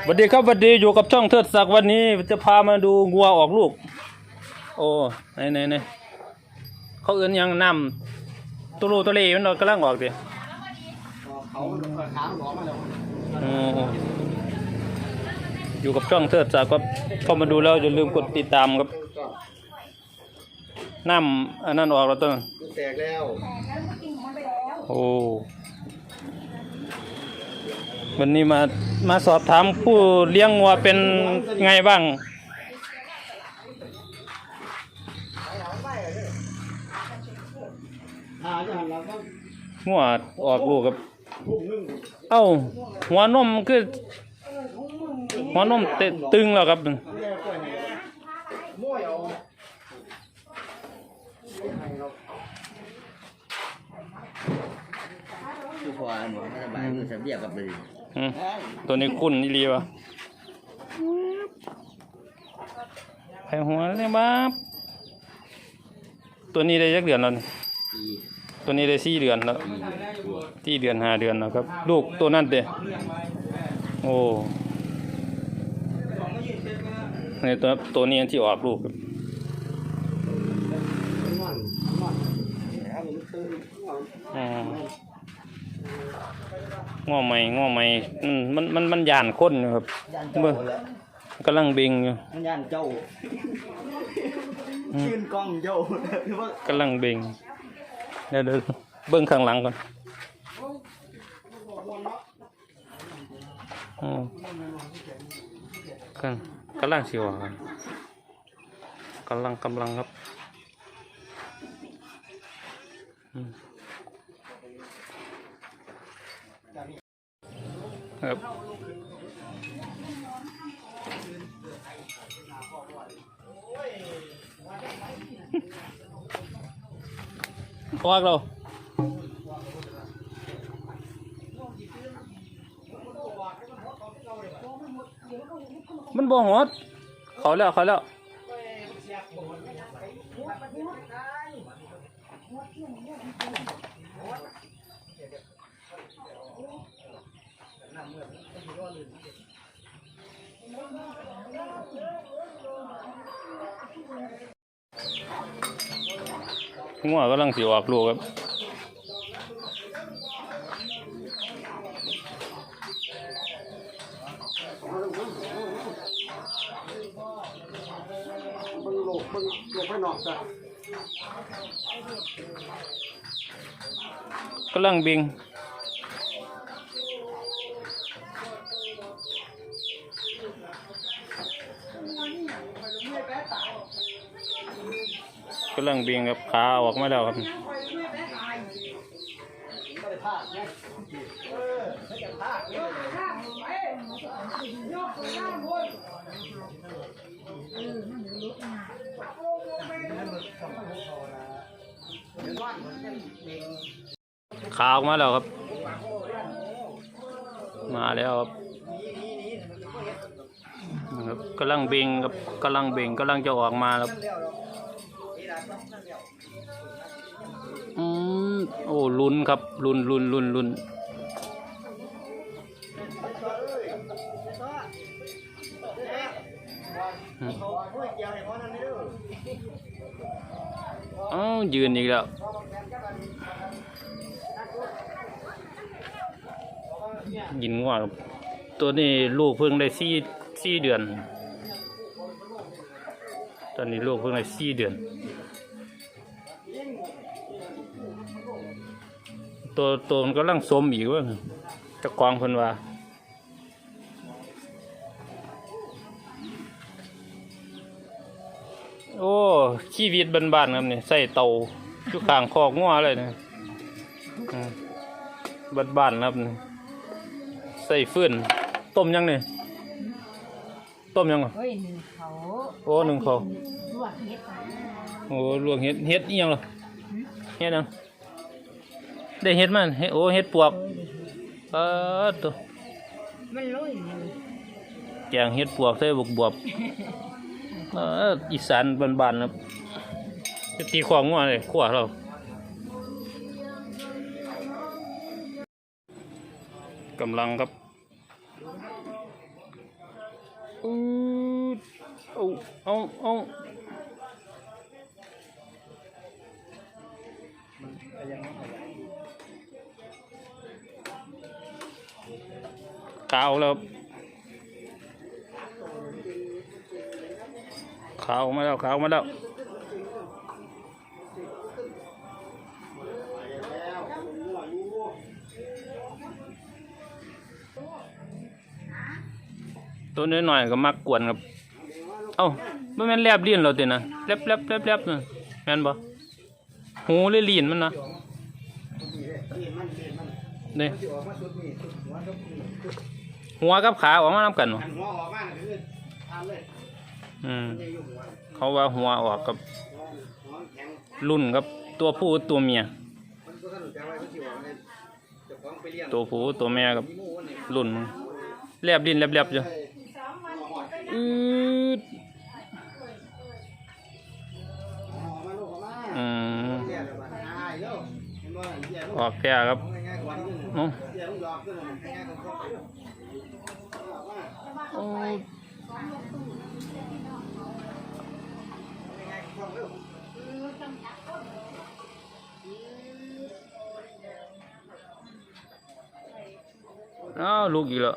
สวัสดีครับสวัสดีอยู่กับช่องเทิดศักดิ์วันนี้จะพามาดูงัวออกลูก โอ้ไหนไหนไหนเขาเอื้นหยังนำตัวลูตัวเล่มันกำลังออกดิเขาขางหลอมาแล้วโอ้อยู่กับช่องเทิดศักดิ์ก็เข้ามาดูแล้วอย่าลืมกดติดตามครับน้ำอันนั้นออกแล้วต้นแตกแล้วโอ้ วันนี้มามาสอบถามผู้เลี้ยงวัวเป็นไงบ้างหาจะหันเราก็หัวออกลูกครับทุ่มนึงเอ้า หัวนมคือ หัวนมเตตึงแล้วครับแม่ปล่อยให้มั่วเอาคือพอหมอไม่สบายคือสเบียกับเลย อืมตัวนี้คุ้นนี่รีวะไผหัวเนี่ยบ้าตัวนี้ได้ยักเดือนแล้วนี่ตัวนี้ได้สี่เดือนแล้วที่เดือนห้าเดือนแล้วครับ ลูกตัวนั่นเด้โอ้ในตัวตัวนี้ที่ออกลูกครับนอนนอนแล้วมันตื่นนอน อืม ง้อใหม่ง้อใหม่มันมันมันมันย่านคนอยู่ครับยันเบิ่เจ้างแล้วกำลังเบ่งอยู่มันยันเจ้าชื่นกล้องเจ้าหรือว่ากำลังเบ่งเดี๋ยวเดี๋ยวเบิ่งข้างหลังก่อนอืมกันกำลังสิวะครับกำลังกำลังครับอืม ครับออกเรามันบ่หดเขาแล้วเขาแล้ว งัวกำลังสิออกลูกครับเบิ่งโลกเบิ่งโลกภายนอกจ้ะกำลังบิง กำลังเบิงครับขาออกมาแล้วครับขาออกมาแล้วครับ มาแล้วครับนะครับกำลังเบ่งครับกำลังเบ่งกำลังจะออกมาครับ อืมโอ้ลุ้นครับลุ้นลุ้นลุ้นลุ้นอืมเอ้ายืนอีกแล้วยินว่าตัวนี้ลูกเพิ่งได้สี่สี่เดือน ตอนนี้ลูกเพิ่งได้สี่เดือน ตัวตัวมันกำลังสมอีกเว่าจะกองเพิ่นว่าโอ้ชีวิตบ้านๆครับนี่ใส่เตาอยู่ข้างคอกงัวเลยนะอืมบ้านๆครับนี่ใส่ฟืนต้มยังเนี่ยต้มยังอะเฮ้ยหนึ่งเขาโอ้หนึ่งเขาลวกเฮ็ดไปโอ้ลวกเห็ดเห็ดอีหยังเหรอเห็ดหยัง ได้เห็ดมันเห็ดโอ้เห็ดปวกเออตัวมันลอยอยู่แกงเห็ดปวกใส่บวบบวบเอออีสานบ้านๆครับจะตีของงัวเลยขัวเรากำลังครับอืดเอาเอาเอา ขาวแล้วขาวมาแล้วขาวมาแล้วตัวน้อยหน่อยก็มักกวนครับ เอ้าไม่แม่นแลบลิ้นเราตินะแลบแลบแลบแลบนะแม่นบ่หูเลยลิ้นมันนะนี่ที่ออกมาสุดนี่สุด หัวกับนี่สุดหัวกับขาออกมานํกันบ่หันหัวออกมาน่ะคือทานเลยอืมนี่อยู่หัวเขาว่าหัวออกกับหัวแข็งรุ่นกับตัวผู้ตัวเมีย มันก็ท่านรู้จักไว้มันสิออกเนี่ยเจ้าของไปเลี้ยงตัวผู้ตัวแม่กับมีหมู่วันนี้รุ่นมันแลบลิ้นแลบแลบอยู่อืดออกมาลูกออกมาอืมเลี้ยงแล้วบัดหายเด้อเห็นบ่เลี้ยงลูกออกแก่ครับง่ายๆกว่านี้เนาะเลี้ยงลูกดอกขึ้นน่ะง่ายๆกว่านี้ออกมา โอ้อ้าวลูกอีกแล้ว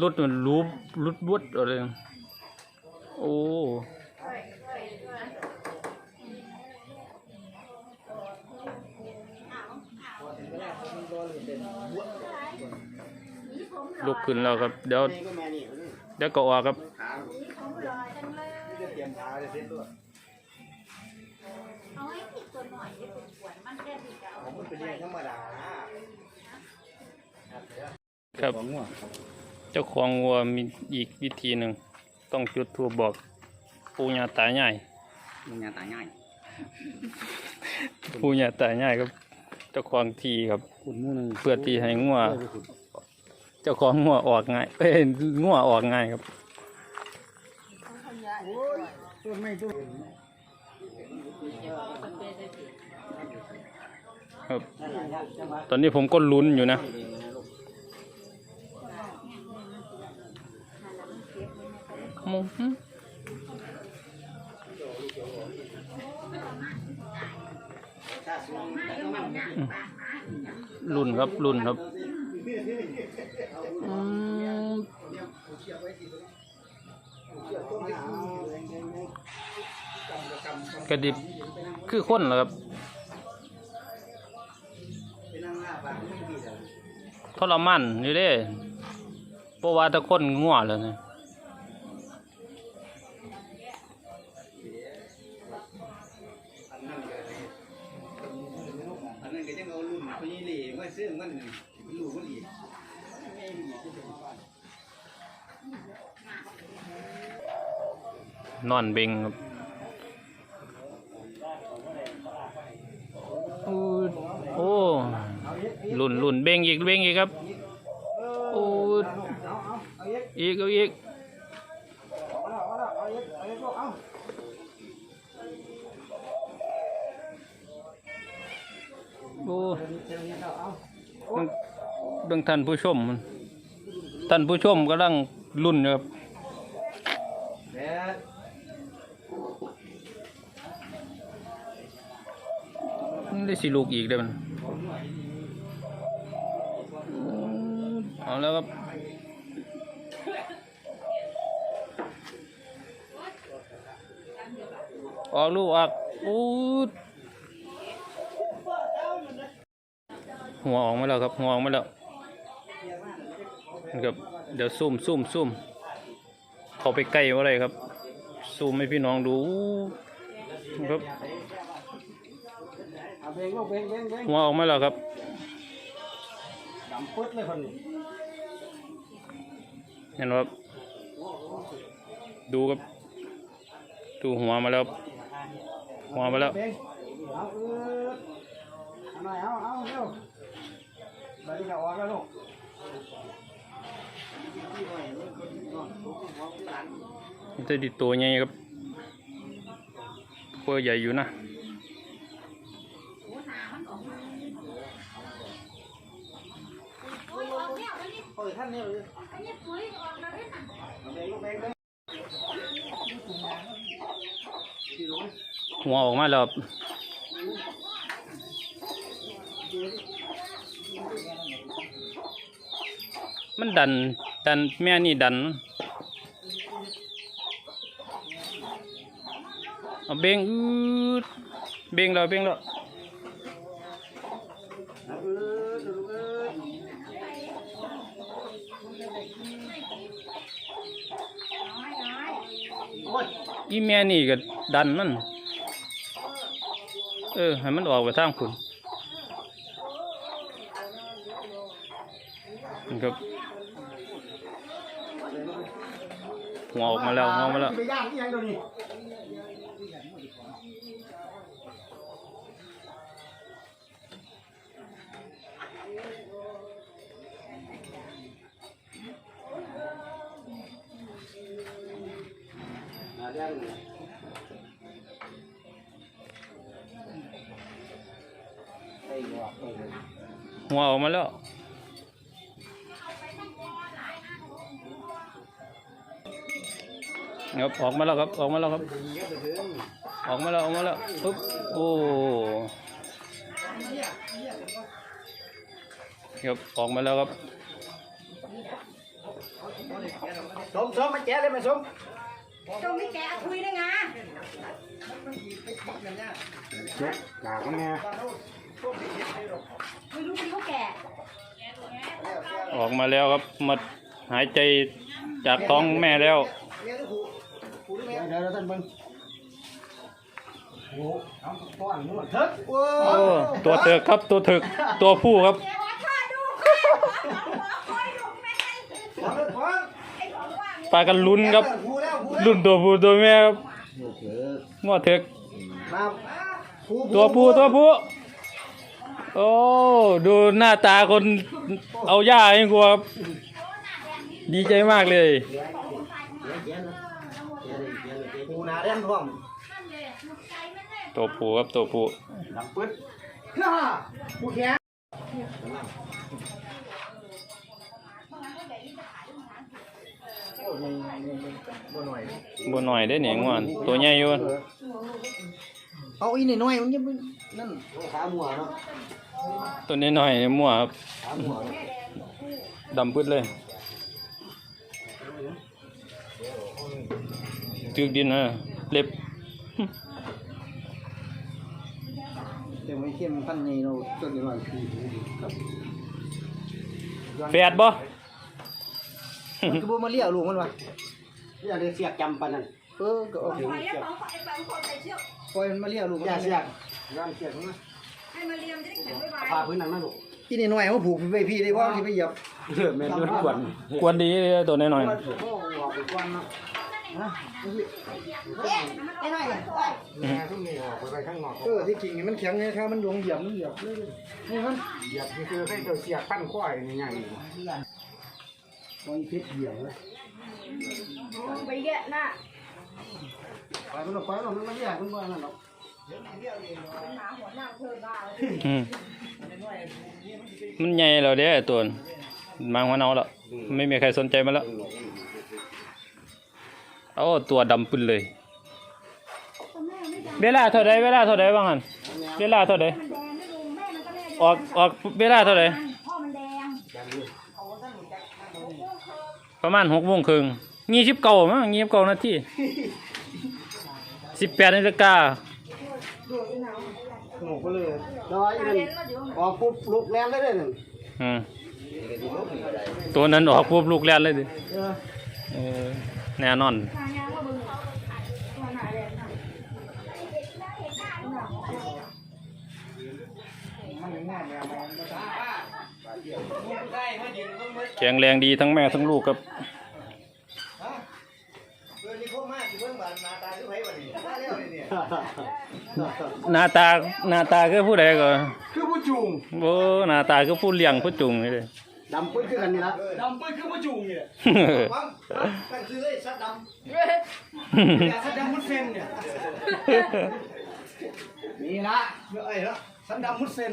รุดมันรูปรุดบวดอะไรโอ้ ลุกขึ้นแล้วครับ เดี๋ยวนี่ก็แม่นี่มันเดี๋ยวก็ออกครับขานี่จะเตรียมขาจะเซ็ตตัวเอาให้ผิดตัวหน่อยให้เป็นขวดมันแค่ผิดเอาผมมันเป็นเรื่องธรรมดาครับเจ้าของวัวมีอีกวิธีหนึ่งต้องจุดทูบบอกปู่ย่าตายายมึงงานตายง่ายปู่ย่าตายายครับเจ้าของทีครับคุณมู่นึงเพื่อที่ให้งัว เจ้าของงัวออกง่ายเอ้ยงัวออกง่ายครับต้นไม่ต้นครับ ตอนนี้ผมก็ลุ้นอยู่นะ มุมถ้าสูงแต่ก็มันลุ้นครับลุ้นครับ อืมกดิคือข้นไม้กำกับกำกระดิบคือคนเหรอครับไปนั่งหน้าบ้านไม่ดีเลยทรมานอยู่เด้เพราะว่าตะคนง่วเลยนะอันนั้นก็อันนั้นก็ยังเอารุ่นไปยี่หลี่มาซื้อมันลูกมัน นอนเบงครับอู้โอ้ลุ่นลุ่นเบงอีกเบงอีกครับโอ้เอาเอาเอาเย็ดอีกเอาอีกเอาแล้วเอาแล้วเอาเย็ดเยกโอ้ดี๋ยวนี้เอาเอาเบิ่งบังท่านผู้ชมท่านผู้ชมกำลังลุ่นครับ เด็ด มันได้สิลูกอีกเด้มันเอาแล้วครับออกลูกออกอูดหัวออกมาแล้วครับหัวออกมาแล้วนะครับเดี๋ยวซูมซูมซูมเขาไปใกล้ว่าอะไรครับซูมให้พี่น้องดูครับ เอาเพลงลูกเพลงเพลงเพลงหัวออกมาแล้วครับ ดำปึ๊ดเลยคนนี้เห็นไหมครับ ดูครับ ดูหัวมาแล้วครับหัวมาแล้วเพลงเอาเออเอาหน่อยเอาเอาเร็วไปดีกับออกแล้วลูกมันจะดิตัวใหญ่ครับตัวใหญ่อยู่นะ ปิดท่านเนี่ยเลยหัวออกมาแล้วมันดัน ดันแม่นี่ดัน เอาเบงอืดเบงแล้วเบงแล้วเอาเออลูกเอ้ย โอ้ยอีแม่นี่ก็ดันมัน เออ ให้มันออกไปทางคุณนี่ครับหัวออกมาแล้วหัวออกมาแล้ว หัวออกมาแล้วครับออกมาแล้วครับออกมาแล้วครับ ออกมาแล้วออกมาแล้วปุ๊บโอ้ครับออกมาแล้วครับสมสมมาแจ้เลยมาสมตรงนี้แกคุยได้ไงเจ๊หนาคนแน่ ไม่รู้เป็นเขาแก่ออกมาแล้วครับมาหายใจจากท้องแม่แล้วเดี๋ยวเดี๋ยวเดี๋ยวท่านเบิ่งโอ้เอาป้อนนวดเถิดโอ้โอ้ตัวเถึกครับตัวเถึกตัวผู้ครับเดี๋ยวขอท่าดูค่ะขอคอยดูแม่ป้อนป้อนไอ้ของว่างปลากันลุ้นครับผู้แล้วผู้แล้วลุ้นตัวผู้ตัวแม่ครับเถืองอเถึกมาผู้ตัวผู้ตัวผู้ โอ้ ดูหน้าตาคนเอาหญ้าให้กลัวครับ ดีใจมากเลยผู้นาแดนพร้อมนั่นเลยลูกใจมันเลยตัวผู้ครับตัวผู้ดังปึ๊ดฮ่าผู้แข็งโอ้ยบ่หน่อยบนหน่อยได้เหนียงวอนตัวใหญ่อยู่เอาอีหน่อยมันยังนั่นขาหมัวเนาะ ตัวนี้หน่อยๆมั่วครับขาหมัวดำปึ๊ดเลยจึกดินนะเล็บเดี๋ยวไม่เข้มพันใหญ่เราต้นนี้ว่าคือครับแฝดบ่มันคือบ่มาเลี้ยลูกมันวะอยากได้เสียกจำปานนั้นเออก็เอาถึงปล่อยเสียกแล้วของไอ้บางคนไปเที่ยวปล่อยมันมาเลี้ยลูกมันเสียกย้อนเสียกมัน ให้มาเรียมจะได้แข็งไว้ไว้พาพื้นหนังนั่นลูกอีนี่หน่อยเขาผูกไปพี่ได้ว่าที่ไปเหยียบเออแม่นด้วยกวนกวนดีเลยตัวน้อยโอ้โหออกไปกวนเนาะนะไอ้หน่อยแม่ทุกนี่ออกไปข้างนอกเออที่จริงนี่มันแข็งไงครับมันลงเหยียบมันเหยียบเลยนี่มันเหยียบนี่คือให้ตัวเสียกปั้นควายนี่ไงมองพิษเหยียบเลยไปแยะหน้าไปมันออกไปมันมันแยกมันว่านั่นหรอก หาหัวหน้าเธอบ้าๆอืมมันใหญ่แล้วเด้อตัวนั้นมาหัวเนาแล้วไม่มีใครสนใจมันแล้วโอ้ตัวดำปึนเลย เวลาเท่าใดเวลาเท่าใดบ้างหันเวลาเท่าใดมันแดงไม่รู้แม่มันก็แน่ออกออกเวลาเท่าใดพ่อมันแดงประมาณหกโมงครึ่งยี่สิบเก้ามั้งยี่สิบเก้านาทีสิบแปดนาฬิกา หมูก็เลยน้อยมันออกปุ๊บลุกแรงได้เลยหนึ่งอืมตัวนั้นออกปุ๊บลูกแล่นเลยดิเออเออแน่นอนทางยางว่าบึงตัวไหนเลยนะมันง่ายแนวมันก็ได้แข็งแรงดีทั้งแม่ทั้งลูกครับเออนี่พวกมากที่เพิ่งบานนาตาคือไผวันนี้ มาแล้วนี่เนี่ยหน้าตาหน้าตาคือผู้ใดก็คือผู้จุงโอ้หน้าตาคือผู้เลี้ยงผู้จุงนี่เลยดำปื้นคือกันนี่ละดำปื้นคือผู้จุงนี่แหละฟังกันคือเลยสัตว์ดำอย่าสัตว์ดำมุดเซนเนี่ยนี่ละเอ้ยละสัตว์ดำมุดเซน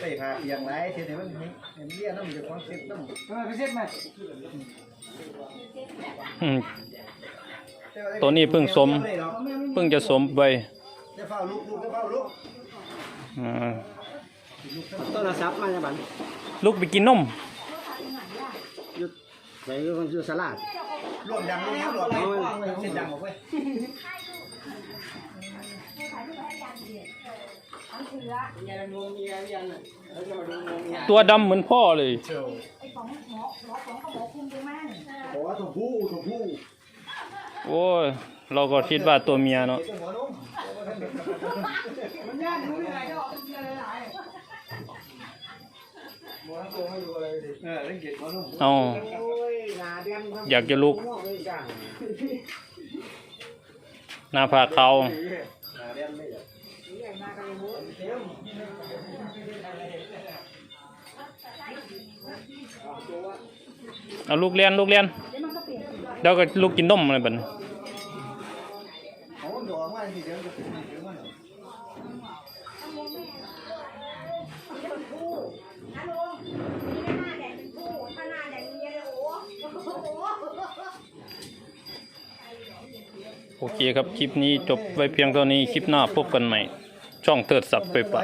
ใส่ผ้าเปียงไรเทียนมันเห็นเลี้ยน้ำจะควงเซ็ตน้ำทำไมไปเซ็ตไหมอืม ตัวนี้เพิ่งสมเพิ่งจะสมไปจะเฝ้าลูกลูกจะเฝ้าลูกอ่าโทรศัพท์มาจะบันลูกไปกินนมใส่คนชื่อสลัดรวมดังนี้รวมไปเส้นดังออกไปตัวดำเหมือนพ่อเลยขอตัวผู้ตัวผู้ โอ้ยเราก็คิดว่าตัวเมียเนาะออกเอออเล่นเกตหัวนมเอาอยากจะลุก หน้าผากเข่าเอาลูกเรียนลูกเรียน เดี๋ยวก็ลูกกินนมอะไรแบบนี้โอเคครับ คลิปนี้จบไว้เพียงเท่านี้ คลิปหน้าพบกันใหม่ ช่องเติร์ดสับไปปะ